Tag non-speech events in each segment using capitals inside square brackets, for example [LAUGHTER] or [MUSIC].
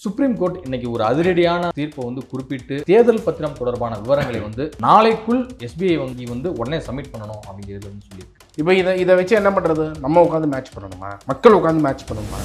Supreme court இன்னைக்கு ஒரு அதிரடியான தீர்ப்பை வந்து குறிப்பிட்டு தேர்தல் பத்திரம் தொடர்பான விவரங்களை வந்து நாளைக்குள் எஸ்பிஐ வங்கி வந்து உடனே சப்மிட் பண்ணணும் அப்படிங்கிறது வந்து சொல்லியிருக்கு. இப்போ இதை இதை வச்சு என்ன பண்ணுறது நம்ம உட்காந்து மேட்ச் பண்ணணுமா? மக்கள் உட்காந்து மேட்ச் பண்ணணுமா?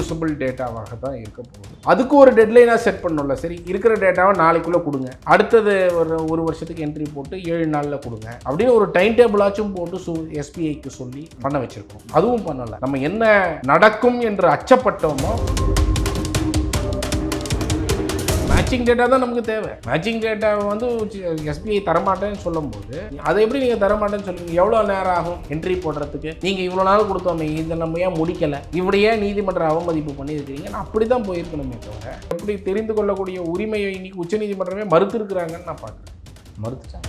யூஸபிள் டேட்டாவாக தான் இருக்க போகுது. அதுக்கு ஒரு டெட்லைனாக செட் பண்ணணும்ல. சரி இருக்கிற டேட்டாவை நாளைக்குள்ளே கொடுங்க. அடுத்தது ஒரு ஒரு வருஷத்துக்கு என்ட்ரி போட்டு ஏழு நாளில் கொடுங்க. அப்படின்னு ஒரு டைம் டேபிளாச்சும் போட்டு சு எஸ்பிஐக்கு சொல்லி பண்ண வச்சுருக்கோம். அதுவும் பண்ணலை. நம்ம என்ன நடக்கும் என்று அச்சப்பட்டோமோ மேட்சிங் டேட்டா தான் நமக்கு தேவை. மேட்சிங் டேட்டா வந்து எஸ்பிஐ தரமாட்டேன்னு சொல்லும்போது அதை எப்படி நீங்கள் தரமாட்டேன்னு சொல்லுவீங்க? எவ்வளோ நேரம் ஆகும் என்ட்ரி போடுறதுக்கு? நீங்கள் இவ்வளோ நாள் கொடுத்தோமே இதை நம்ம ஏன் முடிக்கலை? இப்படி ஏன் நீதிமன்ற அவமதிப்பு பண்ணியிருக்கிறீங்க. நான் அப்படி தான் போயிருக்கணுமே தவிர எப்படி தெரிந்து கொள்ளக்கூடிய உரிமையை இன்னைக்கு உச்சநீதிமன்றமே மறுத்திருக்கிறாங்கன்னு நான் பார்க்குறேன். மறுத்துட்டாங்க.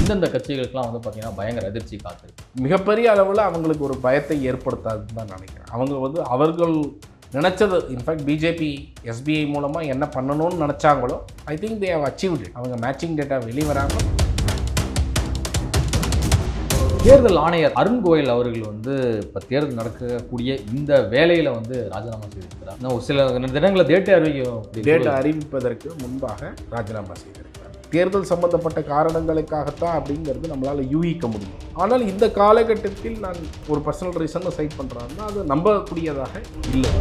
இந்தந்த கட்சிகளுக்கெல்லாம் வந்து பார்த்தீங்கன்னா பயங்கர அதிர்ச்சி காத்திருக்கு மிகப்பெரிய அளவில் அவங்களுக்கு ஒரு பயத்தை ஏற்படுத்தாதுன்னு தான் நினைக்கிறேன். அவங்க வந்து அவர்கள் நினச்சது. இன்ஃபேக்ட் பிஜேபி எஸ்பிஐ மூலமாக என்ன பண்ணணும்னு நினச்சாங்களோ I think they have achieved அவங்க மேட்சிங் டேட்டா வெளிவராங்க தேர்தல் ஆணையர் அருண் கோயல் அவர்கள் வந்து இப்போ தேர்தல் நடக்கக்கூடிய இந்த வேலையில் வந்து ராஜினாமா செய்திருக்கிறார். ஒரு சில தினங்களை டேட்டை அறிவிக்கும். டேட்டா அறிவிப்பதற்கு முன்பாக ராஜினாமா செய்திருக்கிறார். தேர்தல் சம்பந்தப்பட்ட காரணங்களுக்காகத்தான் அப்படிங்கிறது நம்மளால் யூகிக்க முடியும். ஆனால் இந்த காலகட்டத்தில் நான் ஒரு பர்சனல் ரீசன் சைட் பண்ணுறாருன்னா அது நம்பக்கூடியதாக இல்லை.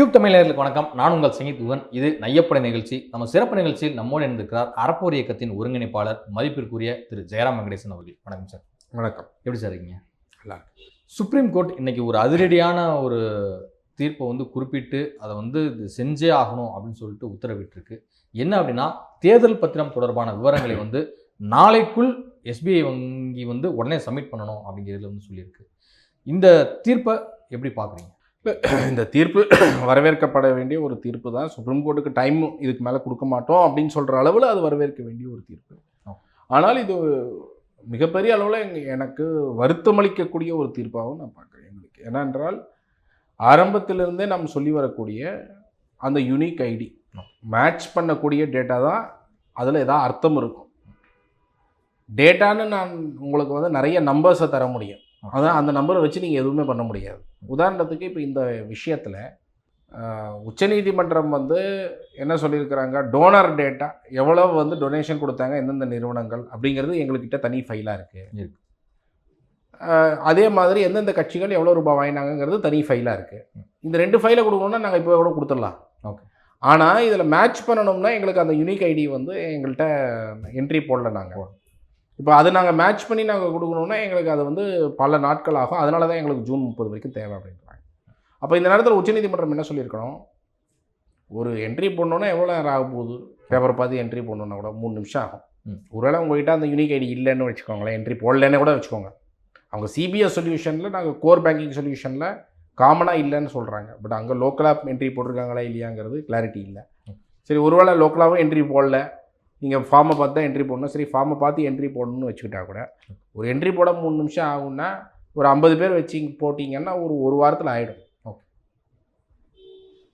கியூப் தமிழர்களுக்கு வணக்கம். நான் உங்கள் சங்கீத் உவன் இது நையப்படை நிகழ்ச்சி. நம்ம சிறப்பு நிகழ்ச்சியில் நம்மோடு இருந்திருக்கிறார் அறப்போர் இயக்கத்தின் ஒருங்கிணைப்பாளர் மதிப்பிற்குரிய திரு ஜெயராம் வெங்கடேசன் அவர்கள். வணக்கம் சார். வணக்கம். எப்படி சார் இருக்கீங்க? நல்லா சுப்ரீம் கோர்ட் இன்னைக்கு ஒரு அதிரடியான ஒரு தீர்ப்பை வந்து குறிப்பிட்டு அதை வந்து இது செஞ்சே ஆகணும் அப்படின்னு சொல்லிட்டு உத்தரவிட்டிருக்கு. என்ன அப்படின்னா தேர்தல் பத்திரம் தொடர்பான விவரங்களை வந்து நாளைக்குள் எஸ்பிஐ வங்கி வந்து உடனே சப்மிட் பண்ணணும் அப்படிங்கிறதுல வந்து சொல்லியிருக்கு. இந்த தீர்ப்பை எப்படி பார்க்குறீங்க? [CLEARS THROAT] இந்த தீர்ப்பு [CLEARS THROAT] வரவேற்கப்பட வேண்டிய ஒரு தீர்ப்பு தான். சுப்ரீம் கோர்ட்டுக்கு டைம் இதுக்கு மேலே கொடுக்க மாட்டோம் அப்படின்னு சொல்கிற அளவில் அது வரவேற்க வேண்டிய ஒரு தீர்ப்பு. ஆனால் இது மிகப்பெரிய அளவில் எனக்கு வருத்தமளிக்கக்கூடிய ஒரு தீர்ப்பாகவும் நான் பார்க்குறேன் எங்களுக்கு. ஏனென்றால் ஆரம்பத்திலிருந்தே நாம் சொல்லி வரக்கூடிய அந்த யூனிக் ஐடி மேட்ச் பண்ணக்கூடிய டேட்டா தான் அதில் ஏதாவது அர்த்தம் இருக்கும். டேட்டான்னு நான் உங்களுக்கு வந்து நிறைய நம்பர்ஸை தர முடியும். அதான் அந்த நம்பரை வச்சு நீங்கள் எதுவுமே பண்ண முடியாது. உதாரணத்துக்கு இப்போ இந்த விஷயத்தில் உச்சநீதிமன்றம் வந்து என்ன சொல்லியிருக்கிறாங்க? டோனர் டேட்டா எவ்வளோ வந்து டொனேஷன் கொடுத்தாங்க? எந்தெந்த நிறுவனங்கள்? அப்படிங்கிறது எங்கள்கிட்ட தனி ஃபைலாக இருக்குது இருக்கு. அதே மாதிரி எந்தெந்த கட்சிகள் எவ்வளோ ரூபாய் வாங்கினாங்கங்கிறது தனி ஃபைலாக இருக்குது இந்த ரெண்டு ஃபைலை கொடுக்கணும்னா நாங்கள் இப்போ கூட கொடுத்துடலாம். Okay. ஆனால் இதில் மேட்ச் பண்ணணும்னா எங்களுக்கு அந்த யூனிக் ஐடி வந்து எங்கள்கிட்ட என்ட்ரி போடல நாங்கள் இப்போ அது நாங்கள் மேட்ச் பண்ணி நாங்கள் கொடுக்கணும்னா எங்களுக்கு அது வந்து பல நாட்கள் ஆகும். அதனால தான் எங்களுக்கு ஜூன் முப்பது வரைக்கும் தேவை அப்படின்றாங்க. அப்போ இந்த நேரத்தில் உச்சநீதிமன்றம் என்ன சொல்லியிருக்கணும்? ஒரு என்ட்ரி போடணுன்னா எவ்வளோ நேரம் ஆக போகுது? பேப்பர் பார்த்து என்ட்ரி போடணுன்னா கூட மூணு நிமிஷம் ஆகும். ஒருவேளை உங்ககிட்ட அந்த யூனிக் ஐடி இல்லைன்னு வச்சுக்கோங்களேன் என்ட்ரி போடலன்னு கூட வச்சுக்கோங்க. அவங்க சிபிஎஸ் சொல்யூஷனில் நாங்கள் கோர் பேங்கிங் சொல்யூஷனில் காமனாக இல்லைன்னு சொல்கிறாங்க பட் அங்கே லோக்கலாக என்ட்ரி போட்டிருக்காங்களா இல்லையாங்கிறது கிளாரிட்டி இல்லை. சரி ஒருவேளை லோக்கலாகவும் என்ட்ரி போடல. நீங்கள் ஃபார்மை பார்த்து தான் என்ட்ரி போடணும். சரி ஃபார்மை பார்த்து என்ட்ரி போடணும்னு வச்சுக்கிட்டா கூட ஒரு என்ட்ரி போட மூணு நிமிஷம் ஆகும்னா ஒரு ஐம்பது பேர் வச்சு போட்டிங்கன்னா ஒரு ஒரு வாரத்தில் ஆகிடும் Okay.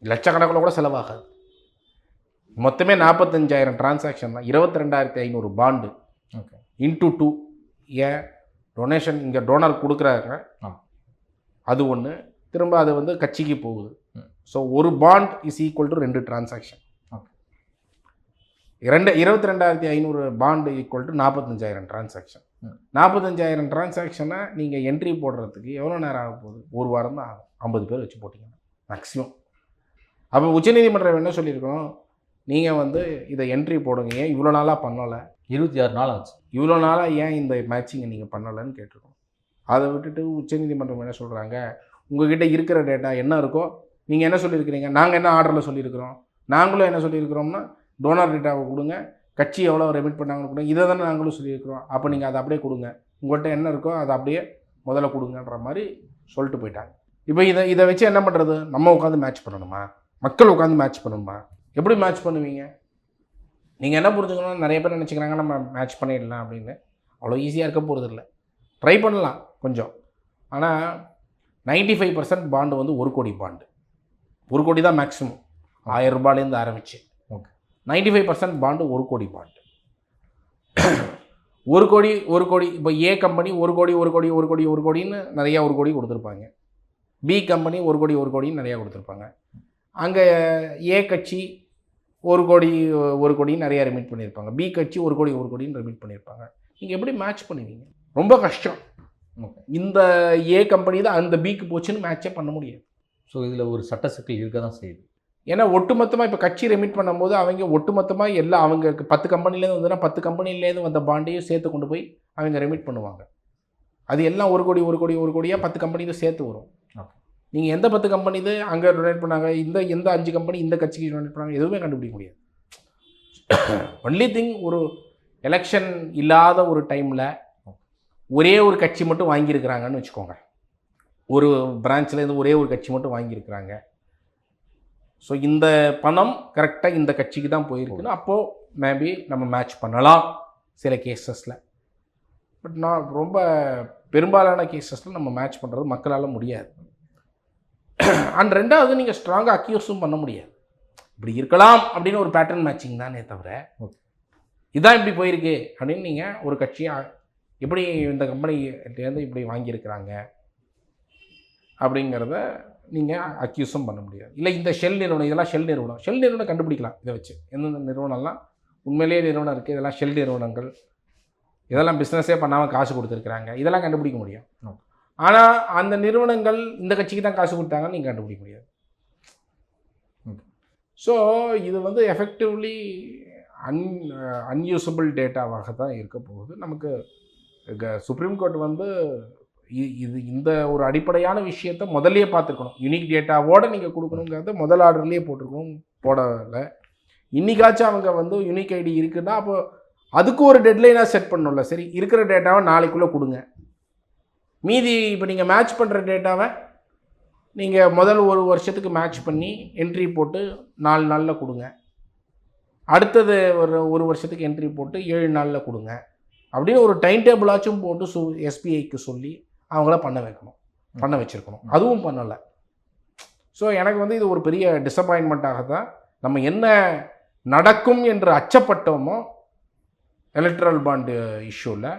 லட்சக்கணக்கில் கூட செலவாகாது. மொத்தமே நாற்பத்தஞ்சாயிரம் டிரான்சாக்ஷன் தான். இருபத்தி ரெண்டாயிரத்தி ஐநூறு பாண்டு ஓகே இன்டூ டூ ஏன்? டொனேஷன் இங்கே டோனர் கொடுக்குறாங்க ஆ. அது ஒன்று திரும்ப அது வந்து கட்சிக்கு போகுது. ஸோ ஒரு பாண்ட் இஸ் ஈக்குவல் டு ரெண்டு டிரான்சாக்ஷன் இரண்டு இருபத்தி ரெண்டாயிரத்தி ஐநூறு பாண்டு ஈக்குவல் டு நாற்பத்தஞ்சாயிரம் டிரான்சாக்ஷன். நாற்பத்தஞ்சாயிரம் டிரான்சாக்ஷனை நீங்கள் என்ட்ரி போடுறதுக்கு எவ்வளோ நேரம் ஆக போகுது? ஒரு வாரம் தான் ஆகும். ஐம்பது பேர் வச்சு போட்டிங்கன்னா மேக்ஸிமம் அப்போ உச்சநீதிமன்றம் என்ன சொல்லியிருக்கணும்? நீங்கள் வந்து இதை என்ட்ரி போடுங்க. ஏன் இவ்வளோ நாளாக பண்ணலை? இருபத்தி ஆறு நாள் ஆச்சு. இவ்வளோ நாளாக ஏன் இந்த மேட்சிங்கை நீங்கள் பண்ணலைன்னு கேட்டிருக்கோம். அதை விட்டுட்டு உச்சநீதிமன்றம் என்ன சொல்கிறாங்க உங்ககிட்ட இருக்கிற டேட்டா என்ன இருக்கோ நீங்கள் என்ன சொல்லியிருக்கிறீங்க? நாங்கள் என்ன ஆர்டரில் சொல்லியிருக்கிறோம்? நாங்களும் என்ன சொல்லியிருக்கிறோம்னா டோனர் டேட்டாவை கொடுங்க. கட்சி எவ்வளோ ரெமிட் பண்ணாங்கன்னு கொடுங்க இதை தானே நாங்களும் சொல்லியிருக்கிறோம். அப்போ நீங்கள் அதை அப்படியே கொடுங்க. உங்கள்கிட்ட என்ன இருக்கோ அதை அப்படியே முதல்ல கொடுங்கன்ற மாதிரி சொல்லிட்டு போயிட்டாங்க. இப்போ இதை இதை வச்சு என்ன பண்ணுறது நம்ம உட்காந்து மேட்ச் பண்ணணுமா? மக்கள் உட்காந்து மேட்ச் பண்ணணுமா எப்படி மேட்ச் பண்ணுவீங்க? நீங்கள் என்ன புரிஞ்சுக்கணும் நிறைய பேர் நினச்சிக்கிறாங்க நம்ம மேட்ச் பண்ணிடலாம் அப்படின்னு. அவ்வளோ ஈஸியாக இருக்க போகிறது இல்லை ட்ரை பண்ணலாம் கொஞ்சம். ஆனால் நைன்டி ஃபைவ் பர்சன்ட் பாண்டு வந்து ஒரு கோடி பாண்டு ஒரு கோடி தான் மேக்ஸிமம் ஆயிரம் ரூபாயிலேருந்து ஆரம்பிச்சு. நைன்டி ஃபைவ் பர்சன்ட் பாண்டு ஒரு கோடி பாண்டு. ஒரு கோடி ஒரு கோடி இப்போ ஏ கம்பெனி ஒரு கோடி ஒரு கோடி ஒரு கோடி ஒரு கோடின்னு நிறையா ஒரு கோடி கொடுத்துருப்பாங்க. பி கம்பெனி ஒரு கோடி ஒரு கோடின்னு நிறையா கொடுத்துருப்பாங்க. அங்கே ஏ கட்சி ஒரு கோடி ஒரு கோடின்னு நிறையா ரெமிட் பண்ணியிருப்பாங்க. பி கட்சி ஒரு கோடி ஒரு கோடின்னு ரெமிட் பண்ணியிருப்பாங்க. நீங்கள் எப்படி மேட்ச் பண்ணுவீங்க? ரொம்ப கஷ்டம். இந்த ஏ கம்பெனி தான் அந்த பிக்கு போச்சுன்னு மேட்சே பண்ண முடியாது. ஸோ இதில் ஒரு சட்ட சிக்கல் இருக்க தான் செய்யுது. ஏன்னா ஒட்டுமொத்தமாக இப்போ கட்சி ரெமிட் பண்ணும்போது அவங்க ஒட்டுமொத்தமாக எல்லா அவங்க பத்து கம்பெனிலேருந்து வந்ததுன்னா பத்து கம்பெனிலேருந்து வந்த பாண்டையும் சேர்த்து கொண்டு போய் அவங்க ரெமிட் பண்ணுவாங்க. அது எல்லாம் ஒரு கோடி ஒரு கோடி ஒரு கோடியாக பத்து கம்பெனியும் சேர்த்து வரும். நீங்கள் எந்த பத்து கம்பெனி இது அங்கே டொனேட் பண்ணாங்க இந்த எந்த அஞ்சு கம்பெனி இந்த கட்சிக்கு டொனேட் பண்ணாங்க எதுவுமே கண்டுபிடிக்க முடியாது. ஒன்லி திங் ஒரு எலெக்ஷன் இல்லாத ஒரு டைமில் ஒரே ஒரு கட்சி மட்டும் வாங்கியிருக்கிறாங்கன்னு வச்சுக்கோங்க. ஒரு பிரான்ச்லேருந்து ஒரே ஒரு கட்சி மட்டும் வாங்கியிருக்கிறாங்க. ஸோ இந்த பணம் கரெக்டாக இந்த கட்சிக்கு தான் போயிருக்குன்னு அப்போது மேபி நம்ம மேட்ச் பண்ணலாம் சில கேசஸில் பட் நான் ரொம்ப பெரும்பாலான கேசஸில் நம்ம மேட்ச் பண்ணுறது மக்களால் முடியாது அண்ட் ரெண்டாவது நீங்கள் ஸ்ட்ராங்காக அக்யூஸும் பண்ண முடியாது இப்படி இருக்கலாம் அப்படின்னு ஒரு பேட்டர்ன் மேட்சிங் தானே தவிர Okay. இதான் இப்படி போயிருக்கு அப்படின்னு நீங்கள் ஒரு கட்சியை எப்படி இந்த கம்பெனிலேருந்து இப்படி வாங்கியிருக்கிறாங்க அப்படிங்கிறத நீங்கள் அக்யூஸும் பண்ண முடியாது. இல்லை இந்த ஷெல் நிறுவனம் இதெல்லாம் ஷெல் நிறுவனம். ஷெல் நிறுவனம் கண்டுபிடிக்கலாம் இதை வச்சு. எந்தெந்த நிறுவனம்லாம் உண்மையிலேயே நிறுவனம் இருக்குது இதெல்லாம் ஷெல் நிறுவனங்கள். இதெல்லாம் பிஸ்னஸே பண்ணாமல் காசு கொடுத்துருக்குறாங்க. இதெல்லாம் கண்டுபிடிக்க முடியும். ஆனால் அந்த நிறுவனங்கள் இந்த கட்சிக்கு தான் காசு கொடுத்தாங்கன்னு நீங்கள் கண்டுபிடிக்க முடியாது. ஸோ இது வந்து எஃபெக்டிவ்லி அன் அன்யூசபிள் டேட்டாவாக தான் இருக்க போகுது. நமக்கு சுப்ரீம் கோர்ட் வந்து இது இந்த ஒரு அடிப்படையான விஷயத்த முதல்லையே பார்த்துருக்கணும். யூனிக் டேட்டாவோட நீங்கள் கொடுக்கணுங்கிறத முதல் ஆர்டர்லேயே போட்டிருக்கணும் போடலை. இன்னைக்காச்சும் அவங்க வந்து யூனிக் ஐடி இருக்குன்னா அப்போ அதுக்கு ஒரு டெட்லைனாக செட் பண்ணணும்ல. சரி இருக்கிற டேட்டாவை நாளைக்குள்ளே கொடுங்க. மீதி இப்போ நீங்கள் மேட்ச் பண்ணுற டேட்டாவை நீங்கள் முதல் ஒரு வருஷத்துக்கு மேட்ச் பண்ணி என்ட்ரி போட்டு நாலு நாளில் கொடுங்க. அடுத்தது ஒரு ஒரு வருஷத்துக்கு என்ட்ரி போட்டு ஏழு நாளில் கொடுங்க. அப்படின்னு ஒரு டைம் டேபிளாச்சும் போட்டு சு எஸ்பிஐக்கு சொல்லி அவங்கள பண்ண வைக்கணும். பண்ண வச்சுருக்கணும். அதுவும் பண்ணலை. ஸோ எனக்கு வந்து இது ஒரு பெரிய டிசப்பாயின்மெண்ட்டாக தான் நம்ம என்ன நடக்கும் என்று அச்சப்பட்டோமோ எலக்ட்ரல் பாண்டு இஷ்யூவில்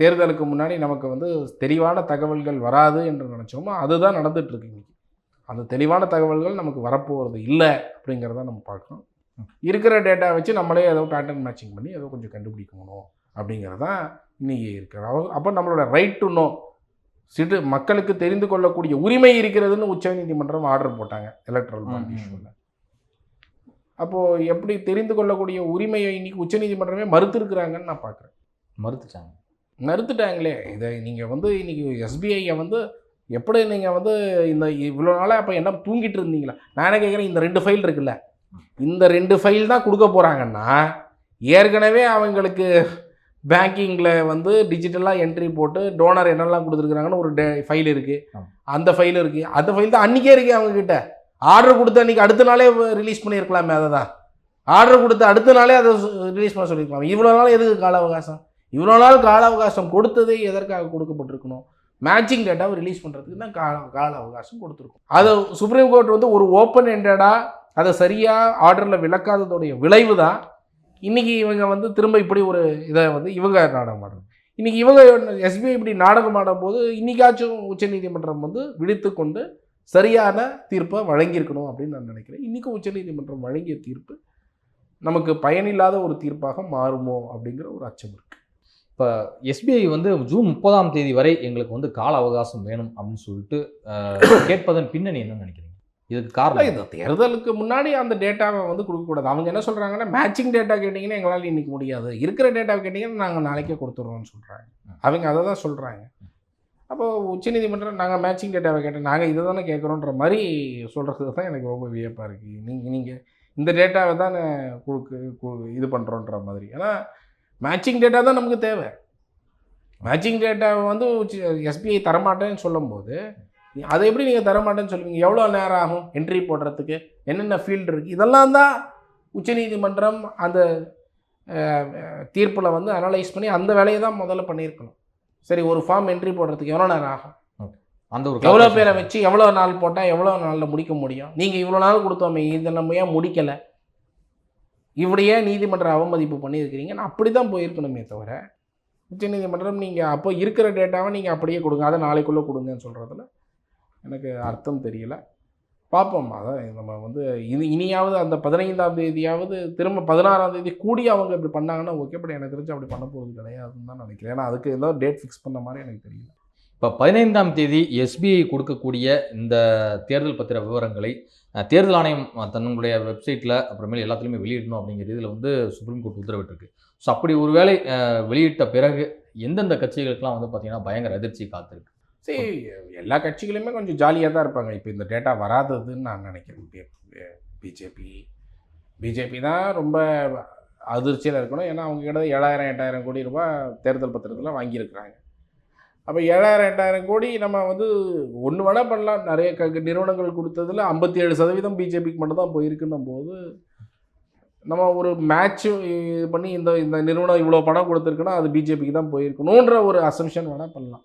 தேர்தலுக்கு முன்னாடி நமக்கு வந்து தெளிவான தகவல்கள் வராது என்று நினச்சோமோ அதுதான் நடந்துட்டு இருக்கு இன்னைக்கு. அந்த தெளிவான தகவல்கள் நமக்கு வரப்போகிறது இல்லை அப்படிங்கிறத நம்ம பார்க்கணும். இருக்கிற டேட்டா வச்சு நம்மளே ஏதோ பேட்டர்ன் மேட்சிங் பண்ணி ஏதோ கொஞ்சம் கண்டுபிடிக்கணும். அப்படிங்கிறது தான் இன்னைக்கு இருக்கிற அப்போ நம்மளோட ரைட் டு நோ சிறு மக்களுக்கு தெரிந்து கொள்ளக்கூடிய உரிமை இருக்கிறதுன்னு உச்சநீதிமன்றம் ஆர்டர் போட்டாங்க எலக்ட்ரல் பாண்ட். இஷ்யூவில் அப்போது எப்படி தெரிந்து கொள்ளக்கூடிய உரிமையை இன்னைக்கு உச்சநீதிமன்றமே மறுத்திருக்கிறாங்கன்னு நான் பார்க்குறேன் மறுத்துட்டாங்க. மறுத்துட்டாங்களே இதை நீங்கள் வந்து இன்னைக்கு எஸ்பிஐயை வந்து எப்படி நீங்கள் வந்து இந்த இவ்வளோ நாளாக அப்போ என்ன தூங்கிட்டு இருந்தீங்களா? நான் என்ன கேட்குறேன் இந்த ரெண்டு ஃபைல் இருக்குல்ல. இந்த ரெண்டு ஃபைல் தான் கொடுக்க போகிறாங்கன்னா ஏற்கனவே அவங்களுக்கு பேங்கிங்கில் வந்து டிஜிட்டலாக என்ட்ரி போட்டு டோனர் என்னெல்லாம் கொடுத்துருக்குறாங்கன்னு ஒரு டே ஃபைல் இருக்குது. அந்த ஃபைல் இருக்குது அந்த ஃபைல் தான் அன்றைக்கே இருக்குது அவங்கக்கிட்ட ஆர்டர் கொடுத்து அன்றைக்கி அடுத்த நாளே ரிலீஸ் பண்ணியிருக்கலாமே அதை தான். ஆர்டர் கொடுத்து அடுத்த நாளே அதை ரிலீஸ் பண்ண சொல்லியிருக்கலாம். இவ்வளோ நாள் எதுக்கு கால அவகாசம்? இவ்வளோ நாள் கால அவகாசம் கொடுத்ததே எதற்காக கொடுக்கப்பட்டிருக்கணும்? மேட்சிங் டேட்டாவை ரிலீஸ் பண்ணுறதுக்கு தான் கால கால அவகாசம் கொடுத்துருக்கோம். அதை சுப்ரீம் கோர்ட் வந்து ஒரு ஓப்பன் எண்டடாக அதை சரியாக ஆர்டரில் விளக்காததோடைய விளைவு தான் இன்றைக்கி இவங்க வந்து திரும்ப இப்படி ஒரு இதை வந்து இவங்க நாடகம் ஆடுறாங்க. இன்றைக்கி இவங்க எஸ்பிஐ இப்படி நாடகம் ஆடும்போது இன்றைக்காச்சும் உச்சநீதிமன்றம் வந்து விழித்து கொண்டு சரியான தீர்ப்பை வழங்கியிருக்கணும் அப்படின்னு நான் நினைக்கிறேன். இன்றைக்கும் உச்சநீதிமன்றம் வழங்கிய தீர்ப்பு நமக்கு பயனில்லாத ஒரு தீர்ப்பாக மாறுமோ அப்படிங்கிற ஒரு அச்சம் இருக்குது இப்போ எஸ்பிஐ வந்து ஜூன் முப்பதாம் தேதி வரை எங்களுக்கு வந்து கால அவகாசம் வேணும் அப்படின்னு சொல்லிட்டு கேட்பதன் பின்னணி என்ன நினைக்கிறேன் இதுக்கு காரணம் இந்த தேர்தலுக்கு முன்னாடி அந்த டேட்டாவை வந்து கொடுக்கக்கூடாது அவங்க என்ன சொல்கிறாங்கன்னா மேட்சிங் டேட்டா கேட்டிங்கன்னா எங்களால் இன்றைக்கி முடியாது. இருக்கிற டேட்டாவை கேட்டிங்கன்னா நாங்கள் நாளைக்கே கொடுத்துட்றோம்னு சொல்கிறாங்க அவங்க அதை தான் சொல்கிறாங்க அப்போ உச்சநீதிமன்றம் நாங்கள் மேட்சிங் டேட்டாவை கேட்டோம். நாங்கள் இதை தானே கேட்குறோன்ற மாதிரி சொல்கிறது தான் எனக்கு ரொம்ப வியப்பாக இருக்குது நீங்கள் நீங்கள் இந்த டேட்டாவை தானே கொடுக்கு கு- இது பண்ணுறோன்ற மாதிரி. ஏன்னா மேட்சிங் டேட்டா தான் நமக்கு தேவை. மேட்சிங் டேட்டாவை வந்து எஸ்பிஐ தரமாட்டேன்னு சொல்லும்போது அதை எப்படி நீங்கள் தரமாட்டேன்னு சொல்லுவீங்க? எவ்வளோ நேரம் ஆகும் என்ட்ரி போடுறதுக்கு? என்னென்ன ஃபீல்டு இருக்குது இதெல்லாம் தான் உச்சநீதிமன்றம் அந்த தீர்ப்பில் வந்து அனலைஸ் பண்ணி அந்த வேலையை தான் முதல்ல பண்ணியிருக்கணும். சரி ஒரு ஃபார்ம் என்ட்ரி போடுறதுக்கு எவ்வளோ நேரம் ஆகும். அந்த ஒரு எவ்வளோ. பேரை வச்சு எவ்வளோ நாள் போட்டால் எவ்வளோ நாளில் முடிக்க முடியும்? நீங்கள் இவ்வளோ நாள் கொடுத்தோமே இதை நம்ம ஏன் முடிக்கலை? இப்படியே நீதிமன்ற அவமதிப்பு பண்ணியிருக்கிறீங்க. நான் அப்படி தான் போயிருக்கணுமே தவிர உச்சநீதிமன்றம் நீங்கள் அப்போ இருக்கிற டேட்டாவை நீங்கள் அப்படியே கொடுங்க. அதை நாளைக்குள்ளே கொடுங்கன்னு சொல்கிறதுல எனக்கு அர்த்தம் தெரியல. பார்ப்போம். அதான் நம்ம வந்து இது இனியாவது அந்த பதினைந்தாம் தேதியாவது திரும்ப பதினாறாம் தேதி கூடி அவங்க இப்படி பண்ணாங்கன்னா ஓகே பட் எனக்கு தெரிஞ்சு அப்படி பண்ண போகிறது கிடையாதுன்னு தான் நினைக்கிறேன். ஏன்னா அதுக்கு ஏதோ டேட் ஃபிக்ஸ் பண்ண மாதிரி எனக்கு தெரியல. இப்போ பதினைந்தாம் தேதி எஸ்பிஐ கொடுக்கக்கூடிய இந்த தேர்தல் பத்திர விவரங்களை தேர்தல் ஆணையம் தன்னுடைய வெப்சைட்டில் அப்புறமேல் எல்லாத்துலேயுமே வெளியிடணும் அப்படிங்கிற இதில் வந்து சுப்ரீம் கோர்ட் உத்தரவிட்டிருக்கு. ஸோ அப்படி ஒருவேளை வெளியிட்ட பிறகு எந்தெந்த கட்சிகளுக்கெல்லாம் வந்து பார்த்தீங்கன்னா பயங்கர அதிர்ச்சி காத்திருக்கு. சரி எல்லா கட்சிகளுமே கொஞ்சம் ஜாலியாக தான் இருப்பாங்க. இப்போ இந்த டேட்டா வராததுன்னு நான் நினைக்கிறேன். பிஜேபி பிஜேபி தான் ரொம்ப அதிர்ச்சியில் இருக்கணும். ஏன்னா அவங்க கிட்ட ஏழாயிரம் எட்டாயிரம் கோடி ரூபாய் தேர்தல் பத்திரத்தில் வாங்கியிருக்கிறாங்க. அப்போ ஏழாயிரம் எட்டாயிரம் கோடி நம்ம வந்து ஒன்று வேணால் பண்ணலாம். நிறைய க நிறுவனங்கள் கொடுத்ததில் ஐம்பத்தி ஏழு சதவீதம் பிஜேபிக்கு மட்டும் தான் போயிருக்குன்னும் போது நம்ம ஒரு மேட்ச் இது பண்ணி இந்த இந்த நிறுவனம் இவ்வளோ பணம் கொடுத்துருக்குன்னா அது பிஜேபிக்கு தான் போயிருக்கணுன்ற ஒரு அசம்ஷன் வேணால் பண்ணலாம்.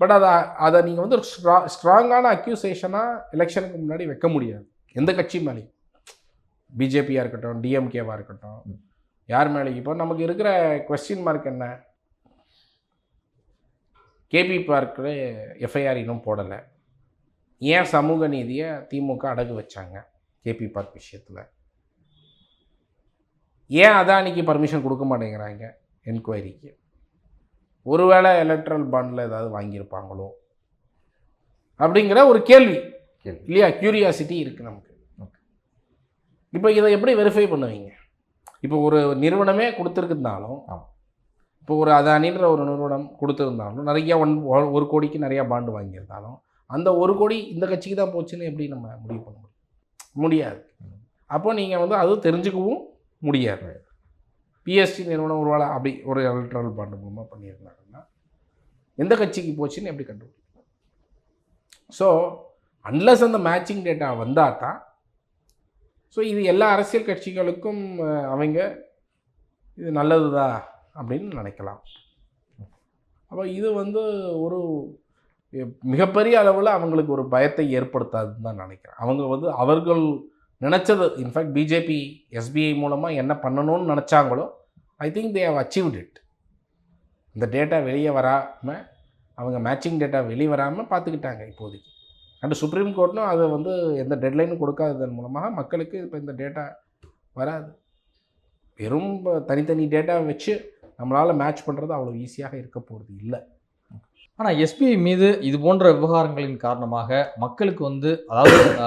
பட் அதை அதை நீங்கள் வந்து ஒரு ஸ்ட்ரா ஸ்ட்ராங்கான அக்யூசேஷனாக எலெக்ஷனுக்கு முன்னாடி வைக்க முடியாது. எந்த கட்சி மேலேயும் பிஜேபியாக இருக்கட்டும் டிஎம்கேவாக இருக்கட்டும். யார் மேலேயும் இப்போ நமக்கு இருக்கிற கொஸ்டின் மார்க் என்ன? கேபி பார்க்கில் எஃப்ஐஆர் இன்னும் போடலை. ஏன் சமூக நீதியை திமுக அடகு வச்சாங்க கேபி பார்க் விஷயத்தில்? ஏன் அதானிக்கு பர்மிஷன் கொடுக்க மாட்டேங்கிறாங்க? என்கொயரிக்கு ஒருவேளை எலக்ட்ரல் பாண்டில் ஏதாவது வாங்கியிருப்பாங்களோ? அப்படிங்கிற ஒரு கேள்வி. இல்லையா? கியூரியாசிட்டி இருக்குது நமக்கு. இப்போ இதை எப்படி வெரிஃபை பண்ணுவீங்க? இப்போ ஒரு நிறுவனமே கொடுத்துருக்குனாலும். இப்போ ஒரு அதானின்ற ஒரு நிறுவனம் கொடுத்துருந்தாலும் நிறைய ஒன் ஒரு கோடிக்கு நிறையா பாண்டு வாங்கியிருந்தாலும் அந்த ஒரு கோடி இந்த கட்சிக்கு தான் போச்சுன்னு எப்படி நம்ம முடிவு பண்ண முடியும்? முடியாது. அப்போ நீங்கள் வந்து அது தெரிஞ்சுக்கவும் முடியாது. பிஎஸ்டி நிறுவனம் ஒரு வேலை அப்படி ஒரு எலக்ட்ரல் பாண்டு மூலமாக பண்ணியிருந்தாங்கன்னா எந்த கட்சிக்கு போச்சுன்னு எப்படி கண்டுபிடிக்கும் ஸோ அன்லஸ் அந்த மேட்சிங் டேட்டா வந்தால் தான் ஸோ இது எல்லா அரசியல் கட்சிகளுக்கும் அவங்க இது நல்லதுதா அப்படின்னு நினைக்கலாம். அப்போ இது வந்து ஒரு மிகப்பெரிய அளவில் அவங்களுக்கு ஒரு பயத்தை ஏற்படுத்தாதுன்னு தான் நினைக்கிறேன். அவங்க வந்து அவர்கள் நினச்சது. இன்ஃபேக்ட் பிஜேபி எஸ்பிஐ மூலமாக என்ன பண்ணணும்னு நினச்சாங்களோ I think they have achieved it இந்த டேட்டா வெளியே வராமல் அவங்க மேட்சிங் டேட்டா வெளியே வராமல் பார்த்துக்கிட்டாங்க இப்போதைக்கு. அண்ட் சுப்ரீம் கோர்ட்டும் அதை வந்து எந்த டெட்லைனும் கொடுக்காததன் மூலமாக மக்களுக்கு இப்போ இந்த டேட்டா வராது. வெறும் தனித்தனி டேட்டா வச்சு நம்மளால் மேட்ச் பண்ணுறது அவ்வளோ ஈஸியாக இருக்க போகிறது இல்லை. ஆனால் எஸ்பிஐ மீது இது போன்ற விவகாரங்களின் காரணமாக மக்களுக்கு வந்து அதாவது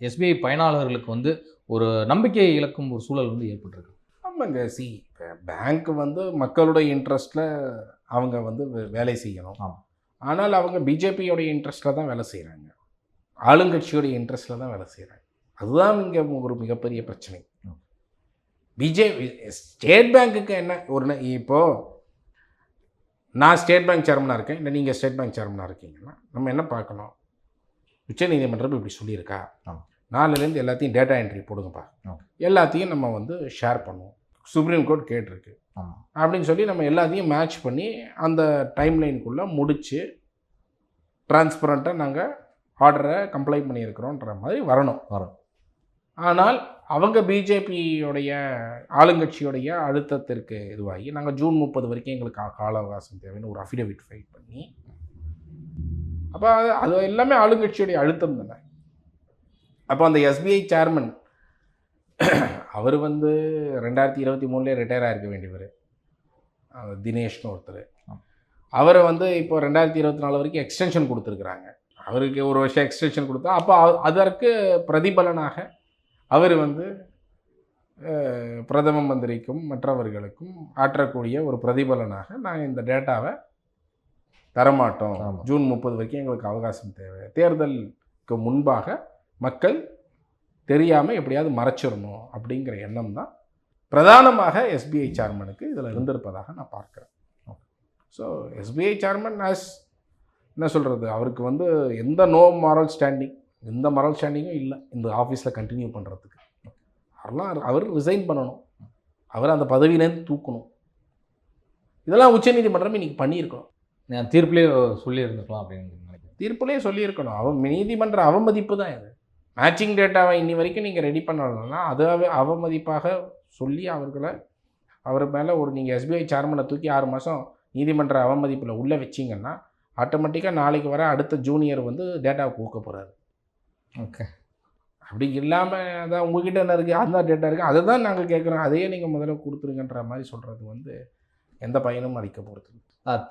எஸ்பிஐ பயனாளர்களுக்கு வந்து ஒரு நம்பிக்கை இழக்கும் ஒரு சூழல் வந்து ஏற்பட்டிருக்கு. ஆமாங்க. சி பேங்க் வந்து மக்களுடைய இன்ட்ரெஸ்ட்டில் அவங்க வந்து வேலை செய்யணும். ஆமா. ஆனால் அவங்க பிஜேபியோடைய இன்ட்ரெஸ்ட்டில் தான் வேலை செய்கிறாங்க ஆளுங்கட்சியோடைய இன்ட்ரெஸ்ட்டில் தான் வேலை செய்கிறாங்க அதுதான் இங்கே ஒரு மிகப்பெரிய பிரச்சனை. ம். பிஜேபி ஸ்டேட் பேங்க்குக்கு என்ன ஒரு ந- இப்போ நான் ஸ்டேட் பேங்க் சேர்மனாக இருக்கேன் இல்லை நீங்கள் ஸ்டேட் பேங்க் சேர்மனாக இருக்கீங்கன்னா நம்ம என்ன பார்க்கணும்? உச்சநீதிமன்றம் இப்படி சொல்லியிருக்கா. நாலுலேருந்து எல்லாத்தையும் டேட்டா என்ட்ரி போடுங்கப்பா. எல்லாத்தையும் நம்ம வந்து ஷேர் பண்ணுவோம். சுப்ரீம் கோர்ட் கேட்டிருக்கு. அப்படின்னு சொல்லி நம்ம எல்லாத்தையும் மேட்ச் பண்ணி அந்த டைம் லைனுக்குள்ளே முடித்து டிரான்ஸ்பரண்ட்டாக நாங்கள் ஆர்டரை கம்ப்ளை பண்ணியிருக்கிறோன்ற மாதிரி வரணும். வரணும். ஆனால் அவங்க பிஜேபியோடைய ஆளுங்கட்சியோடைய அழுத்தத்திற்கு இதுவாகி நாங்கள் ஜூன் முப்பது வரைக்கும் எங்களுக்கு கால அவகாசம் தேவைன்னு ஒரு அஃபிடவிட் ஃபைல் பண்ணி அப்போ அது அது எல்லாமே ஆளுங்கட்சியோடைய அழுத்தம் தானே. அப்போ அந்த எஸ்பிஐ சேர்மன் அவர் வந்து ரெண்டாயிரத்தி இருபத்தி மூணுலேயே ரிட்டையர் ஆகிருக்க வேண்டியவர். தினேஷ்னு ஒருத்தர். அவரை வந்து இப்போ ரெண்டாயிரத்தி இருபத்தி நாலு வரைக்கும் எக்ஸ்டென்ஷன் கொடுத்துருக்குறாங்க. அவருக்கு ஒரு வருஷம் எக்ஸ்டென்ஷன் கொடுத்தா அப்போ அதற்கு பிரதிபலனாக அவர் வந்து பிரதம மந்திரிக்கும் மற்றவர்களுக்கும் ஆற்றக்கூடிய ஒரு பிரதிபலனாக நாங்கள் இந்த டேட்டாவை தரமாட்டோம். ஜூன் முப்பது வரைக்கும் எங்களுக்கு அவகாசம் தேவை. தேர்தலுக்கு முன்பாக மக்கள் தெரியாமல் எப்படியாவது மறைச்சிடணும் அப்படிங்கிற எண்ணம் தான் பிரதானமாக எஸ்பிஐ சேர்மனுக்கு இதில் இருந்திருப்பதாக நான் பார்க்குறேன். ஸோ எஸ்பிஐ சேர்மன் ஆஸ் என்ன சொல்கிறது அவருக்கு வந்து எந்த நோ மாரல் ஸ்டாண்டிங் எந்த மாரல் ஸ்டாண்டிங்கும் இல்லை. இந்த ஆஃபீஸில் கண்டினியூ பண்ணுறதுக்கு அவர்லாம் அவர் ரிசைன் பண்ணணும். அவர் அந்த பதவியிலேருந்து தூக்கணும். இதெல்லாம் உச்சநீதிமன்றம் இன்னைக்கு பண்ணியிருக்கணும். நான் தீர்ப்பிலே சொல்லி இருந்துக்கலாம் அப்படின்னு நினைக்கிறேன். தீர்ப்புலேயே சொல்லியிருக்கணும். அவ நீதிமன்ற அவமதிப்பு தான் இது. மேட்சிங் டேட்டாவை இன்னி வரைக்கும் நீங்கள் ரெடி பண்ணலைன்னா அதாவே அவமதிப்பாக சொல்லி அவர்களை அவர் மேலே ஒரு நீங்கள் எஸ்பிஐ சேர்மனை தூக்கி ஆறு மாதம் நீதிமன்ற அவமதிப்பில் உள்ளே வச்சிங்கன்னா ஆட்டோமேட்டிக்காக நாளைக்கு வர அடுத்த ஜூனியர் வந்து டேட்டாவை கொடுக்க போகிறாரு ஓகே. அப்படி இல்லாமல் அதான் உங்ககிட்ட என்ன இருக்குது அந்த டேட்டா இருக்குது அதை தான் நாங்கள் கேட்குறோம் அதையே நீங்கள் முதல்ல கொடுத்துருங்கன்ற மாதிரி சொல்கிறது வந்து எந்த பயனும் அளிக்க போகிறது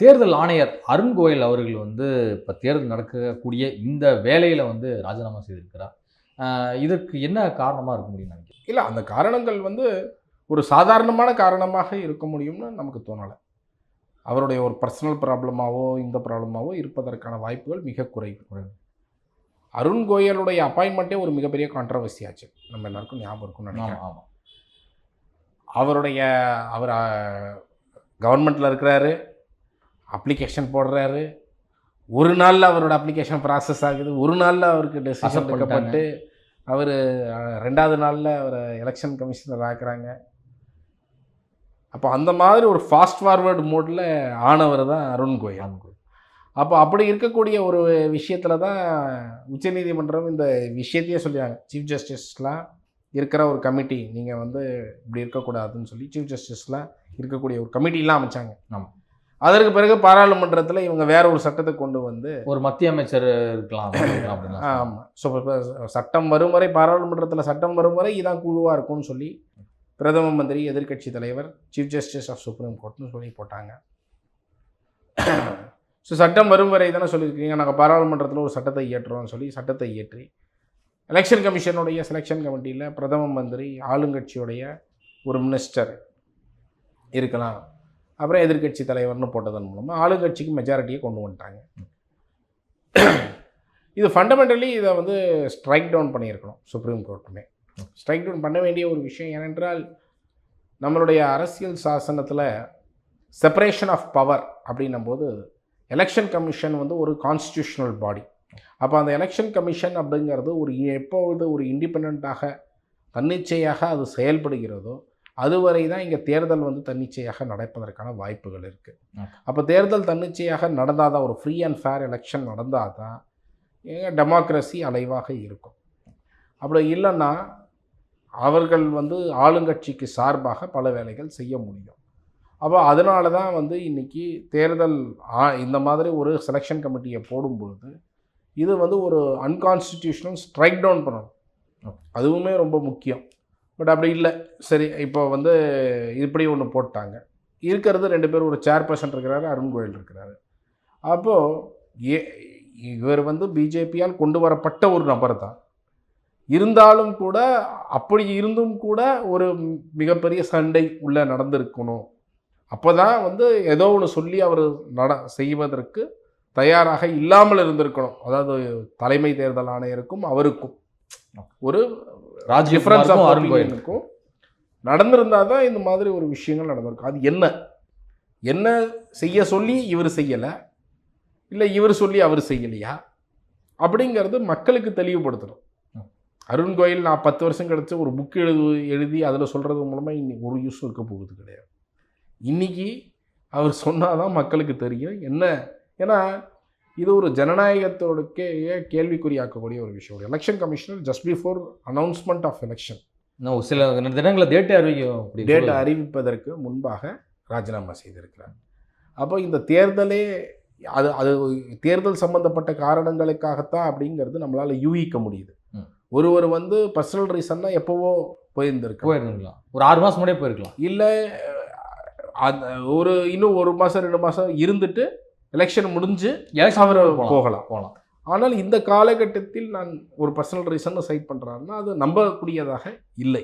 தேர்தல் ஆணையர் அருண் கோயல் அவர்கள் வந்து இப்போ தேர்தல் நடக்கக்கூடிய இந்த வேலையில் வந்து ராஜினாமா செய்திருக்கிறார். இதற்கு என்ன காரணமாக இருக்க முடியும் நினைக்கிறேன் இல்லை அந்த காரணங்கள் வந்து ஒரு சாதாரணமான காரணமாக இருக்க முடியும்னு நமக்கு தோணலை. அவருடைய ஒரு பர்சனல் ப்ராப்ளமாவோ இந்த ப்ராப்ளமாவோ இருப்பதற்கான வாய்ப்புகள் மிக குறைவு. அருண் கோயலுடைய அப்பாயின்மெண்ட்டே ஒரு மிகப்பெரிய கான்ட்ரவர்சி ஆச்சு. நம்ம எல்லாருக்கும் ஞாபகம் இருக்கும்னு நினைக்கிறேன். ஆமாம் அவருடைய அவர் கவர்மெண்ட்டில் இருக்கிறாரு அப்ளிகேஷன் போடுறாரு. ஒரு நாளில் அவரோட அப்ளிகேஷன் ப்ராசஸ் ஆகுது. ஒரு நாளில் அவருக்கு டெசிஷன் எடுக்கப்பட்டு அவர் ரெண்டாவது நாளில் அவரை எலெக்ஷன் கமிஷனர் ஆக்குறாங்க. அப்போ அந்த மாதிரி ஒரு ஃபாஸ்ட் ஃபார்வர்டு மோடில் ஆனவர் தான் அருண் கோயல். அருண் கோயல். அப்போ அப்படி இருக்கக்கூடிய ஒரு விஷயத்தில் தான் உச்சநீதிமன்றம் இந்த விஷயத்தையே சொல்லியாங்க சீஃப் ஜஸ்டிஸ்லாம் இருக்கிற ஒரு கமிட்டி நீங்கள் வந்து இப்படி இருக்கக்கூடாதுன்னு சொல்லி சீஃப் ஜஸ்டிஸ்லாம் இருக்கக்கூடிய ஒரு கமிட்டிலாம் அமைச்சாங்க. ஆமா. அதற்கு பிறகு பாராளுமன்றத்தில் இவங்க வேற ஒரு சட்டத்தை கொண்டு வந்து ஒரு மத்திய அமைச்சர் இருக்கலாம் ஆமாம் ஸோ சட்டம் வரும் வரை பாராளுமன்றத்தில் சட்டம் வரும் வரை இதான் குழுவாக இருக்கும்னு சொல்லி பிரதம மந்திரி எதிர்க்கட்சி தலைவர் சீஃப் ஜஸ்டிஸ் ஆஃப் சுப்ரீம் கோர்ட்னு சொல்லி போட்டாங்க. ஸோ சட்டம் வரும் வரை தானே சொல்லியிருக்கீங்க. நாங்கள் பாராளுமன்றத்தில் ஒரு சட்டத்தை இயற்றுறோம்னு சொல்லி சட்டத்தை இயற்றி எலெக்ஷன் கமிஷனுடைய செலெக்ஷன் கமிட்டியில் பிரதம மந்திரி ஆளுங்கட்சியுடைய ஒரு மினிஸ்டர் இருக்கலாம். அப்புறம் எதிர்க்கட்சி தலைவர்னு போட்டதன் மூலமாக ஆளுங்கட்சிக்கு மெஜாரிட்டியை கொண்டு வந்துட்டாங்க. இது ஃபண்டமெண்டலி இதை வந்து ஸ்ட்ரைக் டவுன் பண்ணியிருக்கணும் சுப்ரீம் கோர்ட்டுமே ஸ்ட்ரைக் டவுன் பண்ண வேண்டிய ஒரு விஷயம் ஏனென்றால் நம்மளுடைய அரசியல் சாசனத்தில் செப்பரேஷன் ஆஃப் பவர் அப்படின்னும் போது எலெக்ஷன் கமிஷன் வந்து ஒரு கான்ஸ்டியூஷனல் பாடி அப்போ அந்த எலெக்ஷன் கமிஷன் அப்படிங்கிறது ஒரு எப்பொழுது ஒரு இண்டிபெண்ட்டாக தன்னிச்சையாக அது செயல்படுகிறதோ அதுவரை தான் இங்கே தேர்தல் வந்து தன்னிச்சையாக நடப்பதற்கான வாய்ப்புகள் இருக்குது. அப்போ தேர்தல் தன்னிச்சையாக நடந்தால் தான் ஒரு ஃப்ரீ அண்ட் ஃபேர் எலெக்ஷன் நடந்தால் தான் டெமோக்ரஸி அலைவாக இருக்கும். அப்படி இல்லைன்னா அவர்கள் வந்து ஆளுங்கட்சிக்கு சார்பாக பல வேலைகள் செய்ய முடியும். அப்போ அதனால தான் வந்து இன்றைக்கி தேர்தல் ஆ- இந்த மாதிரி ஒரு செலெக்ஷன் கமிட்டியை போடும்பொழுது இது வந்து ஒரு அன்கான்ஸ்டிடியூஷனல் ஸ்ட்ரைக் டவுன் பண்ணணும். அதுவுமே ரொம்ப முக்கியம். பட் அப்படி இல்லை. சரி இப்போ வந்து இப்படி ஒன்று போட்டாங்க. இருக்கிறது ரெண்டு பேர் ஒரு சேர்பர்சன் இருக்கிறாரு அருண் கோயல் இருக்கிறாரு. அப்போது ஏ இவர் வந்து பிஜேபியால் கொண்டு வரப்பட்ட ஒரு நபர் தான். இருந்தாலும் கூட அப்படி இருந்தும் கூட ஒரு மிகப்பெரிய சண்டை உள்ளே நடந்திருக்கணும். அப்போ தான் வந்து ஏதோ ஒன்று சொல்லி அவர் நட செய்வதற்கு தயாராக இல்லாமல் இருந்திருக்கணும். அதாவது தலைமை தேர்தல் ஆணையருக்கும் அவருக்கும். ஒரு ஒப்பீனியனுக்கும் நடந்திருந்தால் தான் இந்த மாதிரி ஒரு விஷயங்கள் நடந்திருக்கும். அது என்ன? என்ன செய்ய சொல்லி இவர் செய்யலை? இல்லை இவர் சொல்லி அவர் செய்யலையா? அப்படிங்கிறது மக்களுக்கு தெளிவுபடுத்தணும். அருண் கோயில் நான் பத்து வருஷம் கழிச்சு ஒரு புக் எழுது எழுதி அதில் சொல்கிறது மூலமாக இன்னைக்கு ஒரு யூஸ் இருக்க போகுது கிடையாது. இன்னைக்கு அவர் சொன்னால் தான் மக்களுக்கு தெரியும். என்ன? ஏன்னா இது ஒரு ஜனநாயகத்தோடக்கே கேள்விக்குறியாக்கக்கூடிய ஒரு விஷயம். ஒரு election commissioner just before announcement of election இன்னும் சில தினங்களில் டேட்டை அறிவிக்கும். அப்படி டேட் சொல்லுது. அறிவிப்பதற்கு முன்பாக ராஜினாமா செய்திருக்கிறார். அப்போ இந்த தேர்தலே அது அது தேர்தல் சம்பந்தப்பட்ட காரணங்களுக்காகத்தான் அப்படிங்கிறது நம்மளால் யூகிக்க முடியுது. ஒருவர் வந்து பர்சனல் ரீசன்னா எப்போவோ போயிருந்திருக்கு போயிருக்கலாம் ஒரு ஆறு மாதம் முன்னாடியே போயிருக்கலாம். இல்லை அந்த ஒரு இன்னும் ஒரு மாதம் ரெண்டு மாதம் இருந்துட்டு எலெக்ஷன் முடிஞ்சு அவர் போகலாம் போகலாம் ஆனால் இந்த காலகட்டத்தில் நான் ஒரு பர்சனல் ரீசன் சைட் பண்ணுறாருன்னா அது நம்பக்கூடியதாக இல்லை.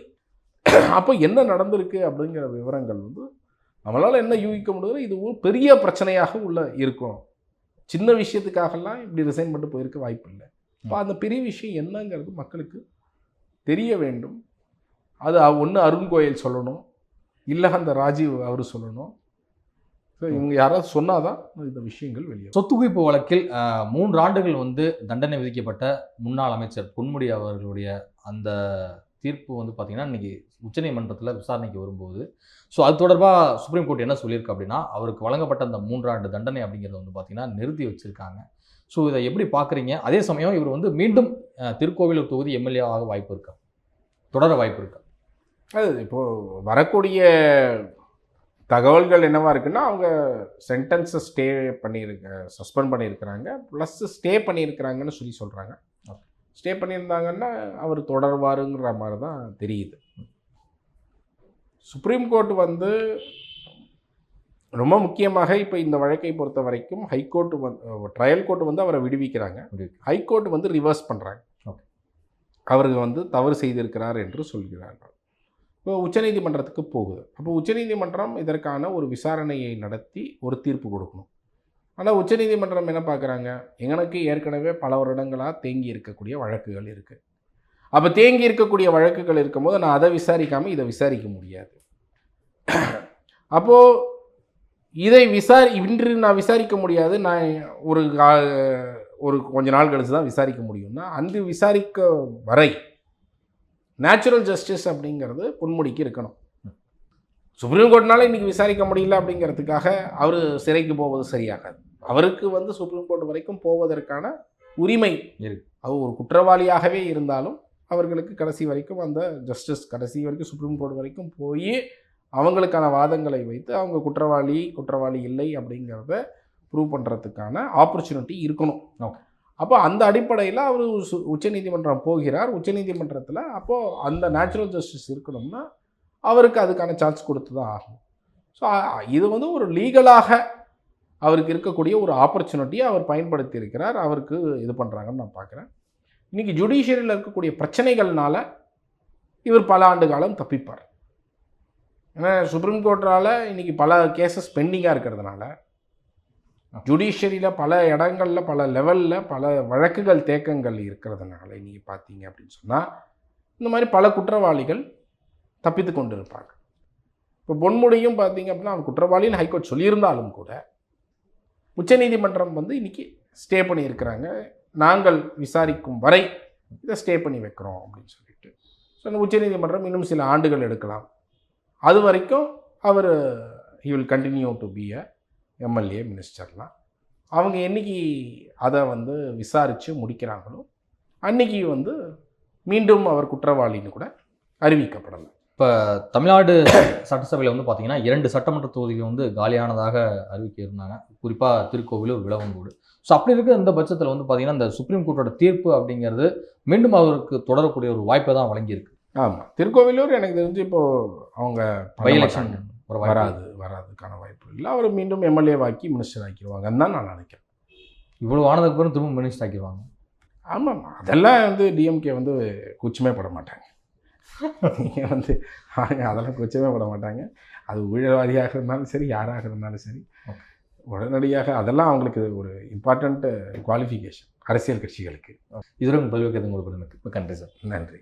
அப்போ என்ன நடந்திருக்கு அப்படிங்கிற விவரங்கள் வந்து நம்மளால் என்ன யூகிக்க முடியுது இது ஒரு பெரிய பிரச்சனையாக உள்ள இருக்கும். சின்ன விஷயத்துக்காகலாம் இப்படி ரிசைன் பண்ணிட்டு போயிருக்க வாய்ப்பு இல்லை. அப்போ அந்த பெரிய விஷயம் என்னங்கிறது மக்களுக்கு தெரிய வேண்டும். அது ஒன்று அருண் கோயல் சொல்லணும். இல்லை அந்த ராஜீவ் அவர் சொல்லணும். ஸோ இவங்க யாராவது சொன்னாதான் இந்த விஷயங்கள் வெளியே சொத்து குவிப்பு வழக்கில் மூன்று ஆண்டுகள் வந்து தண்டனை விதிக்கப்பட்ட முன்னாள் அமைச்சர் பொன்முடி அவர்களுடைய அந்த தீர்ப்பு வந்து பார்த்திங்கன்னா இன்னைக்கு உச்சநீதிமன்றத்தில் விசாரணைக்கு வரும்போது. ஸோ அது தொடர்பாக சுப்ரீம் கோர்ட் என்ன சொல்லியிருக்கு அப்படின்னா அவருக்கு வழங்கப்பட்ட அந்த மூன்றாண்டு தண்டனை அப்படிங்கிறத வந்து பார்த்தீங்கன்னா நிறுத்தி வச்சுருக்காங்க. ஸோ இதை எப்படி பார்க்குறீங்க அதே சமயம் இவர் வந்து மீண்டும் திருக்கோவிலூர் தொகுதி எம்எல்ஏ ஆக வாய்ப்பு இருக்கா? தொடர வாய்ப்பு இருக்கா? அது இப்போது வரக்கூடிய தகவல்கள் என்னவா இருக்குன்னா அவங்க சென்டென்ஸை ஸ்டே பண்ணியிருக்க சஸ்பெண்ட் பண்ணியிருக்கிறாங்க ப்ளஸ் ஸ்டே பண்ணியிருக்கிறாங்கன்னு சொல்லி சொல்கிறாங்க ஸ்டே பண்ணியிருந்தாங்கன்னா அவர் தொடர்வாருங்கிற மாதிரி தான் தெரியுது சுப்ரீம் கோர்ட் வந்து ரொம்ப முக்கியமாக இப்போ இந்த வழக்கை பொறுத்த வரைக்கும் ஹைகோர்ட் வந்து ட்ரையல் கோர்ட் வந்து அவரை விடுவிக்கிறாங்க. ஹைகோர்ட் வந்து ரிவர்ஸ் பண்ணுறாங்க. அவருக்கு வந்து தவறு செய்திருக்கிறார் என்று சொல்கிறார்கள் இப்போ உச்சநீதிமன்றத்துக்கு போகுது. அப்போ உச்சநீதிமன்றம் இதற்கான ஒரு விசாரணையை நடத்தி ஒரு தீர்ப்பு கொடுக்கணும். ஆனால் உச்சநீதிமன்றம் என்ன பார்க்குறாங்க? எங்களுக்கு ஏற்கனவே பல வருடங்களாக தேங்கி இருக்கக்கூடிய வழக்குகள் இருக்குது அப்போ தேங்கி இருக்கக்கூடிய வழக்குகள் இருக்கும்போது நான் அதை விசாரிக்காமல் இதை விசாரிக்க முடியாது. அப்போது இதை விசாரி இன்று நான் விசாரிக்க முடியாது. நான் ஒரு கா- ஒரு கொஞ்ச நாள் கழித்து தான் விசாரிக்க முடியும்னா அந்த விசாரிக்க வரை நேச்சுரல் ஜஸ்டிஸ் அப்படிங்கிறது பொன்முடிக்கு இருக்கணும் சுப்ரீம் கோர்ட்னால இன்னைக்கு விசாரிக்க முடியல அப்படிங்கிறதுக்காக அவர் சிறைக்கு போவது சரியாகாது அவருக்கு வந்து சுப்ரீம் கோர்ட் வரைக்கும் போவதற்கான உரிமை இருக்கு. அவர் ஒரு குற்றவாளியாகவே இருந்தாலும் அவர்களுக்கு கடைசி வரைக்கும் அந்த ஜஸ்டிஸ் கடைசி வரைக்கும் சுப்ரீம் கோர்ட் வரைக்கும் போய் அவங்களுக்கான வாதங்களை வைத்து அவங்க குற்றவாளி குற்றவாளி இல்லை அப்படிங்கிறத ப்ரூவ் பண்ணுறதுக்கான ஆப்பர்ச்சுனிட்டி இருக்கணும் Okay. அப்போ அந்த அடிப்படையில் அவர் உச்சநீதிமன்றம் போகிறார். உச்சநீதிமன்றத்தில் அப்போது அந்த நேச்சுரல் ஜஸ்டிஸ் இருக்கணும்னா அவருக்கு அதுக்கான சான்ஸ் கொடுத்து தான் ஆகும் ஸோ இது வந்து ஒரு லீகலாக அவருக்கு இருக்கக்கூடிய ஒரு ஆப்பர்ச்சுனிட்டியை அவர் பயன்படுத்தி இருக்கிறார் அவருக்கு இது பண்ணுறாங்கன்னு நான் பார்க்குறேன். இன்றைக்கி ஜுடிஷியரியில் இருக்கக்கூடிய பிரச்சனைகள்னால இவர் பல ஆண்டு காலம் தப்பிப்பார். ஏன்னா சுப்ரீம் கோர்ட்டால் இன்றைக்கி பல கேசஸ் பெண்டிங்காக இருக்கிறதுனால ஜுடிஷியரியில் பல இடங்கள்ல பல லெவலில் பல வழக்குகள் தேக்கங்கள் இருக்கிறதுனால நீங்கள் பார்த்தீங்க அப்படின்னு சொன்னால் இந்த மாதிரி பல குற்றவாளிகள் தப்பித்து கொண்டு இருப்பாங்க இப்போ பொன்முடியும் பார்த்தீங்க அப்படின்னா அவர் குற்றவாளின்னு ஹைகோர்ட் சொல்லியிருந்தாலும் கூட உச்சநீதிமன்றம் வந்து இன்னைக்கு ஸ்டே பண்ணியிருக்கிறாங்க. நாங்கள் விசாரிக்கும் வரை இதை ஸ்டே பண்ணி வைக்கிறோம் அப்படின்னு சொல்லிட்டு. ஸோ இந்த உச்சநீதிமன்றம் இன்னும் சில ஆண்டுகள் எடுக்கலாம். அது வரைக்கும் அவர் he will continue to be a MLA மினிஸ்டர்லாம் அவங்க என்னைக்கு அதை வந்து விசாரித்து முடிக்கிறாங்களோ அன்னைக்கு வந்து மீண்டும் அவர் குற்றவாளின்னு கூட அறிவிக்கப்படலாம் தமிழ்நாடு சட்டசபையில் வந்து பார்த்தீங்கன்னா இரண்டு சட்டமன்ற தொகுதிகள் வந்து காலியானதாக அறிவிக்க இருந்தாங்க குறிப்பாக திருக்கோவிலூர் விளவங்கோடு ஸோ அப்படி இருக்க இந்த பட்சத்தில் வந்து பார்த்தீங்கன்னா இந்த சுப்ரீம் கோர்ட்டோட தீர்ப்பு அப்படிங்கிறது மீண்டும் அவருக்கு தொடரக்கூடிய ஒரு வாய்ப்பை தான் வழங்கியிருக்கு. ஆமாம் திருக்கோவிலூர் எனக்கு தெரிஞ்சு இப்போது அவங்க பை எலெக்ஷன் வராது. வராதுக்கான வாய்ப்பு இல்லை. அவர் மீண்டும் எம்எல்ஏ வாக்கி மினிஸ்டர் ஆக்கிடுவாங்கன்னு தான் நான் நினைக்கிறேன். இவ்வளவு ஆனதுக்கு அப்புறம் திரும்ப மினிஸ்டர் ஆக்கிடுவாங்க ஆமாம் அதெல்லாம் வந்து டிஎம்கே வந்து கூச்சமே பட மாட்டாங்க. நீங்கள் வந்து [LAUGHS] அதெல்லாம் கூச்சமே பட மாட்டாங்க. அது ஊழல்வாதியாக இருந்தாலும் சரி யாராக இருந்தாலும் சரி. உடனடியாக அதெல்லாம் அவங்களுக்கு ஒரு இம்பார்ட்டண்ட் குவாலிஃபிகேஷன் அரசியல் கட்சிகளுக்கு. இதுவரை பதில் வைக்கிறது உங்களுக்கு நன்றி சார். நன்றி.